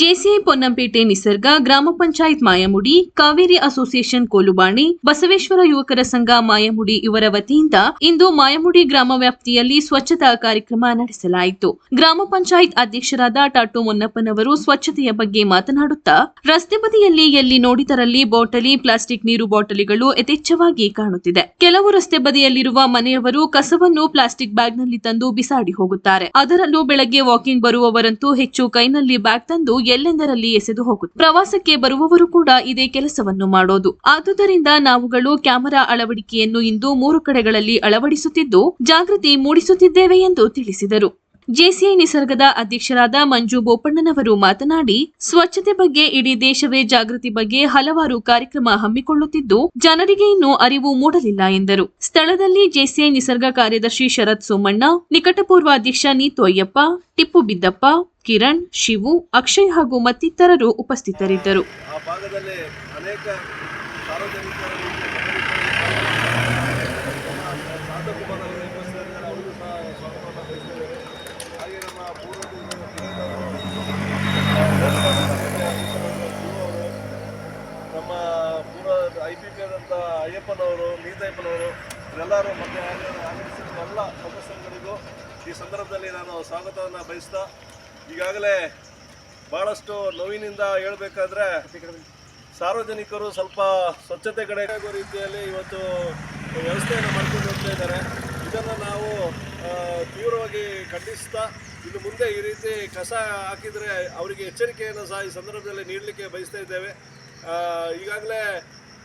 JCI Ponnampet Nisarga, ಗ್ರಾಮ panchayat Mayamudi, Kaveri association Kolubani, Basaveshwara ಯುವಕರ ಸಂಘ ಮಾಯಮುಡಿ ಇವರ ವತಿಯಿಂದ ಇಂದು ಮಾಯಮುಡಿ ಗ್ರಾಮ ವ್ಯಾಪ್ತಿಯಲ್ಲಿ ಸ್ವಚ್ಛತಾ ಕಾರ್ಯಕ್ರಮ ನಡೆಸಲಾಯಿತು. ಗ್ರಾಮ ಪಂಚಾಯತ್ ಅಧ್ಯಕ್ಷರಾದ ಟಾಟು ಮೊನ್ನಪ್ಪನವರು ಸ್ವಚ್ಛತೆಯ ಬಗ್ಗೆ ಮಾತನಾಡುತ್ತಾ, ರಸ್ತೆ ಬದಿಯಲ್ಲಿ ಎಲ್ಲಿ ನೋಡಿದರಲ್ಲಿ ಬಾಟಲಿ, ಪ್ಲಾಸ್ಟಿಕ್ ನೀರು ಬಾಟಲಿಗಳು ಯಥೇಚ್ಛವಾಗಿ ಕಾಣುತ್ತಿದೆ. ಕೆಲವು ರಸ್ತೆ ಬದಿಯಲ್ಲಿರುವ ಮನೆಯವರು ಕಸವನ್ನು ಪ್ಲಾಸ್ಟಿಕ್ ಬ್ಯಾಗ್ನಲ್ಲಿ ತಂದು ಬಿಸಾಡಿ ಹೋಗುತ್ತಾರೆ. ಅದರಲ್ಲೂ ಬೆಳಗ್ಗೆ ವಾಕಿಂಗ್ ಬರುವವರಂತೂ ಹೆಚ್ಚು ಕೈನಲ್ಲಿ ಬ್ಯಾಗ್ ತಂದು ಎಲ್ಲೆಂದರಲ್ಲಿ ಎಸೆದು ಹೋಗುತ್ತೆ ಪ್ರವಾಸಕ್ಕೆ ಬರುವವರು ಕೂಡ ಇದೇ ಕೆಲಸವನ್ನು ಮಾಡೋದು. ಆದುದರಿಂದ ನಾವುಗಳು ಕ್ಯಾಮೆರಾ ಅಳವಡಿಕೆಯನ್ನು ಇಂದು ಮೂರು ಕಡೆಗಳಲ್ಲಿ ಅಳವಡಿಸುತ್ತಿದ್ದು, ಜಾಗೃತಿ ಮೂಡಿಸುತ್ತಿದ್ದೇವೆ ಎಂದು ತಿಳಿಸಿದರು. ಜೆಸಿಐ ನಿಸರ್ಗದ ಅಧ್ಯಕ್ಷರಾದ ಮಂಜು ಬೋಪಣ್ಣನವರು ಮಾತನಾಡಿ, ಸ್ವಚ್ಛತೆ ಬಗ್ಗೆ ಇಡೀ ದೇಶವೇ ಜಾಗೃತಿ ಬಗ್ಗೆ ಹಲವಾರು ಕಾರ್ಯಕ್ರಮ ಹಮ್ಮಿಕೊಳ್ಳುತ್ತಿದ್ದು, ಜನರಿಗೆ ಇನ್ನೂ ಅರಿವು ಮೂಡಲಿಲ್ಲ ಎಂದರು. ಸ್ಥಳದಲ್ಲಿ ಜೆಸಿಐ ನಿಸರ್ಗ ಕಾರ್ಯದರ್ಶಿ ಶರತ್ ಸೋಮಣ್ಣ, ನಿಕಟಪೂರ್ವ ಅಧ್ಯಕ್ಷ ನೀತು ಅಯ್ಯಪ್ಪ, ಟಿಪ್ಪು ಬಿದ್ದಪ್ಪ, ಕಿರಣ್, ಶಿವು, ಅಕ್ಷಯ್ ಹಾಗೂ ಮತ್ತಿತರರು ಉಪಸ್ಥಿತರಿದ್ದರು ಆ ಭಾಗದಲ್ಲಿ ಅನೇಕ ಸಾರ್ವಜನಿಕರು ಶಾಂತಕುಮಾರರು ಉಪಸ್ಥಿತರಿದ್ದಾರೆ ಅವರಿಗೂ ಸಹ ಸ್ವಾಗತವನ್ನು ಬಯಸ್ತೇವೆ ಹಾಗೆ ನಮ್ಮ ಪೂರ್ವ ನಮ್ಮ ಪೂರ್ವ ಐ ಪಿ ಪಿ ಆದಂಥ ಅಯ್ಯಪ್ಪನವರು, ನೀತಯ್ಯಪ್ಪನವರು ಎಲ್ಲರೂ ಮತ್ತೆ ಆಗಮಿಸಿದ ಎಲ್ಲ ಸದಸ್ಯರುಗಳಿಗೂ ಈ ಸಂದರ್ಭದಲ್ಲಿ ನಾನು ಸ್ವಾಗತವನ್ನು ಬಯಸ್ತಾ, ಈಗಾಗಲೇ ಭಾಳಷ್ಟು ನೋವಿನಿಂದ ಹೇಳಬೇಕಾದ್ರೆ ಸಾರ್ವಜನಿಕರು ಸ್ವಲ್ಪ ಸ್ವಚ್ಛತೆ ಕಡೆ ರೀತಿಯಲ್ಲಿ ಇವತ್ತು ವ್ಯವಸ್ಥೆಯನ್ನು ಮಾಡ್ಕೊಂಡು ಹೋಗ್ತಾ ಇದ್ದಾರೆ. ಇದನ್ನು ನಾವು ತೀವ್ರವಾಗಿ ಖಂಡಿಸ್ತಾ, ಇನ್ನು ಮುಂದೆ ಈ ರೀತಿ ಕಸ ಹಾಕಿದರೆ ಅವರಿಗೆ ಎಚ್ಚರಿಕೆಯನ್ನು ಸಹ ಈ ಸಂದರ್ಭದಲ್ಲಿ ನೀಡಲಿಕ್ಕೆ ಬಯಸ್ತಾ ಇದ್ದೇವೆ. ಈಗಾಗಲೇ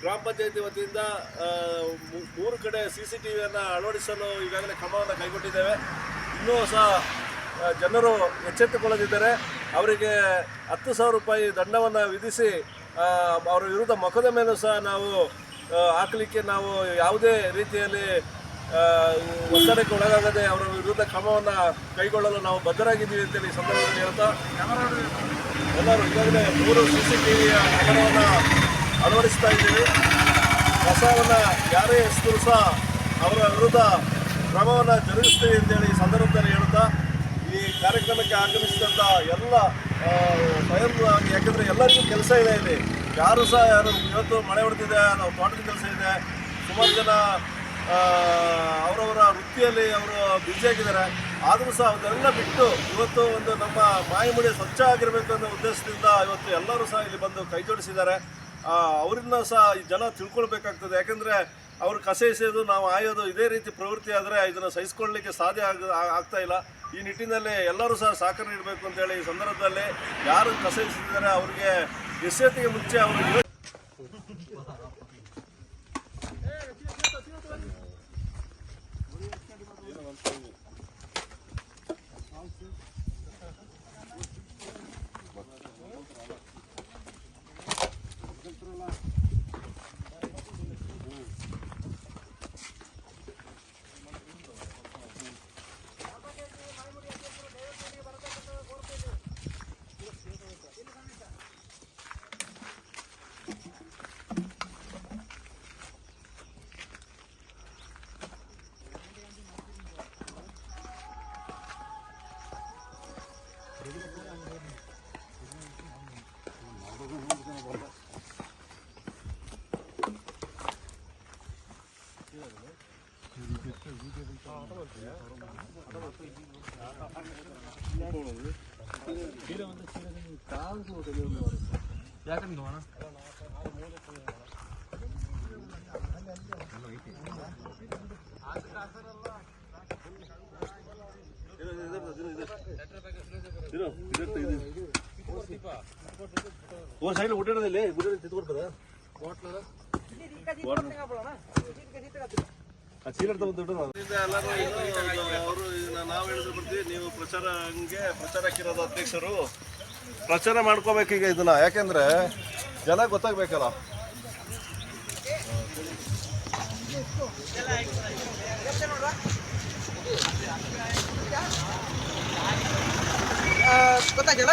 ಗ್ರಾಮ ಪಂಚಾಯತಿ ವತಿಯಿಂದ ಮೂರು ಕಡೆ ಸಿ ಸಿ ಟಿ ವಿಯನ್ನು ಅಳವಡಿಸಲು ಈಗಾಗಲೇ ಕ್ರಮವನ್ನು ಕೈಗೊಂಡಿದ್ದೇವೆ. ಇನ್ನೂ ಸಹ ಜನರು ಎಚ್ಚೆತ್ತುಕೊಳ್ಳದಿದ್ದರೆ ಅವರಿಗೆ ಹತ್ತು ಸಾವಿರ ರೂಪಾಯಿ ದಂಡವನ್ನು ವಿಧಿಸಿ ಅವರ ವಿರುದ್ಧ ಮೊಕದ್ದಮೆಯನ್ನು ಸಹ ನಾವು ಹಾಕಲಿಕ್ಕೆ ನಾವು ಯಾವುದೇ ರೀತಿಯಲ್ಲಿ ಒತ್ತಡಕ್ಕೆ ಒಳಗಾಗದೆ ಅವರ ವಿರುದ್ಧ ಕ್ರಮವನ್ನು ಕೈಗೊಳ್ಳಲು ನಾವು ಬದ್ಧರಾಗಿದ್ದೀವಿ ಅಂತೇಳಿ ಈ ಸಂದರ್ಭದಲ್ಲಿ ಹೇಳ್ತಾ, ಎಲ್ಲರೂ ಈಗಾಗಲೇ ಮೂರು ಸಿ ಸಿ ಟಿ ವಿಯ ಕ್ಯಾಮರಾವನ್ನು ಅಳವಡಿಸ್ತಾ ಇದ್ದೀವಿ. ಕಸವನ್ನು ಯಾರೇ ಎಸೆದರೂ ಸಹ ಅವರ ವಿರುದ್ಧ ಕ್ರಮವನ್ನು ಜರುಗಿಸ್ತೀವಿ ಅಂತೇಳಿ ಈ ಸಂದರ್ಭದಲ್ಲಿ ಹೇಳ್ತಾ, ಈ ಕಾರ್ಯಕ್ರಮಕ್ಕೆ ಆಗಮಿಸಿದಂಥ ಎಲ್ಲ ಸ್ವಯಂ ಯಾಕೆಂದರೆ ಎಲ್ಲರಿಗೂ ಕೆಲಸ ಇದೆ ಇಲ್ಲಿ. ಯಾರು ಸಹ ಯಾರು ಇವತ್ತು ಮಳೆ ಹೊಡೆದಿದೆ ನಾವು ತೋಟದ ಕೆಲಸ ಇದೆ, ಸುಮಾರು ಜನ ಅವರವರ ವೃತ್ತಿಯಲ್ಲಿ ಅವರು ಬ್ಯುಸಿಯಾಗಿದ್ದಾರೆ ಆದರೂ ಸಹ ಅದನ್ನೆಲ್ಲ ಬಿಟ್ಟು ಇವತ್ತು ಒಂದು ನಮ್ಮ ಮಾಯಮುಡಿ ಸ್ವಚ್ಛ ಆಗಿರಬೇಕು ಅನ್ನೋ ಉದ್ದೇಶದಿಂದ ಇವತ್ತು ಎಲ್ಲರೂ ಸಹ ಇಲ್ಲಿ ಬಂದು ಕೈ ಜೋಡಿಸಿದ್ದಾರೆ. ಅವರಿಂದ ಸಹ ಈ ಜನ ತಿಳ್ಕೊಳ್ಬೇಕಾಗ್ತದೆ. ಯಾಕೆಂದರೆ ಅವರು ಕಸ ಎಸೆಯೋದು ನಾವು ಆಯೋದು ಇದೇ ರೀತಿ ಪ್ರವೃತ್ತಿ ಆದರೆ ಇದನ್ನು ಸಹಿಸ್ಕೊಳ್ಳಲಿಕ್ಕೆ ಸಾಧ್ಯ ಆಗ ಆಗ್ತಾ ಇಲ್ಲ. ಈ ನಿಟ್ಟಿನಲ್ಲಿ ಎಲ್ಲರೂ ಸಹ ಸಹಕಾರ ನೀಡಬೇಕು ಅಂತೇಳಿ ಈ ಸಂದರ್ಭದಲ್ಲಿ ಯಾರು ಕಸ ಎಸೆದಿದ್ದಾರೆ, ಅವರಿಗೆ ಎಸೆತಿಗೆ ಮುಂಚೆ ಅವರು ಇರೋ ಇದ್ರ ತೆಗೆದು ಸೈಡ್ ಊಟದಲ್ಲಿ ಊಟ ತಿತ್ಕೊಡ್ತದ? ಅವರು ನಾವು ಹೇಳಿದ್ರು ಬರ್ತೀವಿ ನೀವು ಪ್ರಚಾರ ಹಂಗೆ ಪ್ರಚಾರಕ್ಕಿರೋದು ಅಧ್ಯಕ್ಷರು ಪ್ರಚಾರ ಮಾಡ್ಕೋಬೇಕೀಗ ಇದನ್ನ. ಯಾಕೆಂದ್ರೆ ಜನ ಗೊತ್ತಾಗ್ಬೇಕಲ್ಲ. ಗೊತ್ತಾಗಿಲ್ಲ